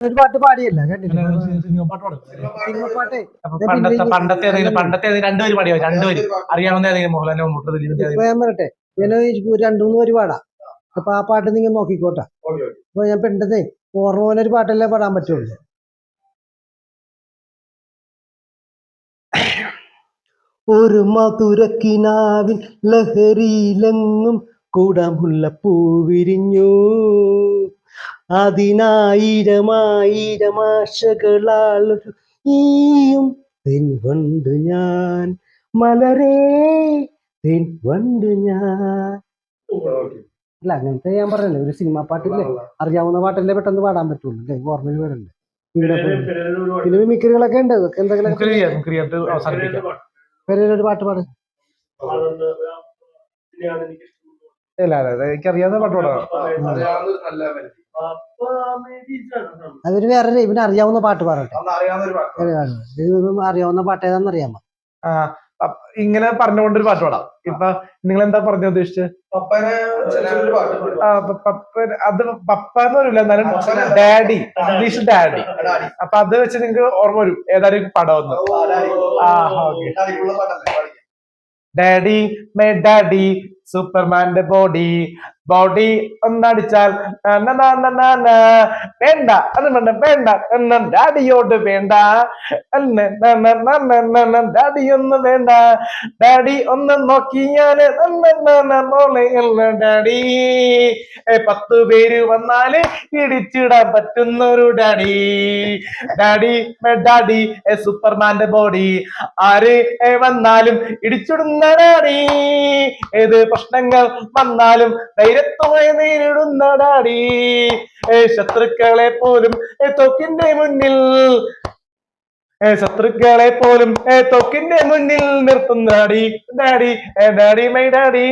ഒരു പാട്ട് പാടിയല്ല? കേട്ടില്ല? പണ്ടത്തെ പണ്ടത്തെ ഏതെങ്കിലും പണ്ടത്തെ ഏതെങ്കിലും രണ്ടുപേര് പാടിയോ? രണ്ടുപേര് അറിയാവുന്ന ഏതെങ്കിലും ഞാൻ പറയട്ടെ. ഞാൻ രണ്ടു മൂന്ന് പേര് പാടാം. അപ്പൊ ആ പാട്ട് നിങ്ങൾ നോക്കിക്കോട്ടെ. അപ്പൊ ഞാൻ പെണ്ടതേ ഓർമ്മ പോലെ ഒരു പാട്ടല്ലേ പാടാൻ പറ്റുള്ളൂ. ഒരു മധുരക്കിനാവിൻ ലഹരിയിലെങ്ങും കൂടാമുള്ള വിരിഞ്ഞു. അതിനായിരമായിരം ആശകളാൾ ഈയും തെൻവണ്ട് ഞാൻ. മലരേ തെൻവണ്ട് ഞാൻ. അല്ല അങ്ങനത്തെ ഞാൻ പറഞ്ഞല്ലേ ഒരു സിനിമ പാട്ടില്ലേ? അറിയാവുന്ന പാട്ടല്ലേ പെട്ടെന്ന് പാടാൻ പറ്റുള്ളൂ അല്ലേ? ഓർമ്മയിൽ വരണ്ടേ? പിന്നെ മിമിക്രികളൊക്കെ ഉണ്ട് അതൊക്കെ എന്തെങ്കിലും ഒരു പാട്ട് പാട്. അല്ല അല്ല എനിക്കറിയാവുന്ന പാട്ട് പാടാം. അതൊരു വേറെ ഇവന് അറിയാവുന്ന പാട്ട് പാടട്ടെ. അറിയാവുന്ന പാട്ട് ഏതാന്ന് അറിയാമോ? ഇങ്ങനെ പറഞ്ഞുകൊണ്ടൊരു പാട്ട് പാടാം. ഇപ്പൊ നിങ്ങൾ എന്താ പറഞ്ഞു ഉദ്ദേശിച്ചത് അത് പപ്പ എന്ന് പറയില്ല എന്നാലും ഡാഡി ഇംഗ്ലീഷ് ഡാഡി. അപ്പൊ അത് വെച്ച് നിങ്ങൾക്ക് ഓർമ്മ വരും ഏതായാലും പടം ഒന്ന്. ആ ഓക്കെ. ഡാഡി മേ ഡാഡി സൂപ്പർമാന്റെ ബോഡി ബോഡി ഒന്നടിച്ചാൽ. വേണ്ട അത് വേണ്ട വേണ്ട ഡാഡിയോട് വേണ്ട. ഡാഡി ഒന്ന് വേണ്ട ഡാഡി ഒന്ന് നോക്കിയാൽ ഡാഡി പത്ത് പേര് വന്നാൽ ഇടിച്ചിടാൻ പറ്റുന്നൊരു ഡാഡി ഡാഡി ഡാഡി സൂപ്പർമാന്റെ ബോഡി ആര് വന്നാലും ഇടിച്ചിടുന്ന ഡാഡി ഏത് പ്രശ്നങ്ങൾ വന്നാലും ധൈര്യത്തോടെ നേരിടുന്ന ഡാഡി ഏ, ശത്രുക്കളെ പോലും തോക്കിന്റെ മുന്നിൽ. ശത്രുക്കളെ പോലും തോക്കിന്റെ മുന്നിൽ നിർത്തുന്ന daddy daddy daddy my daddy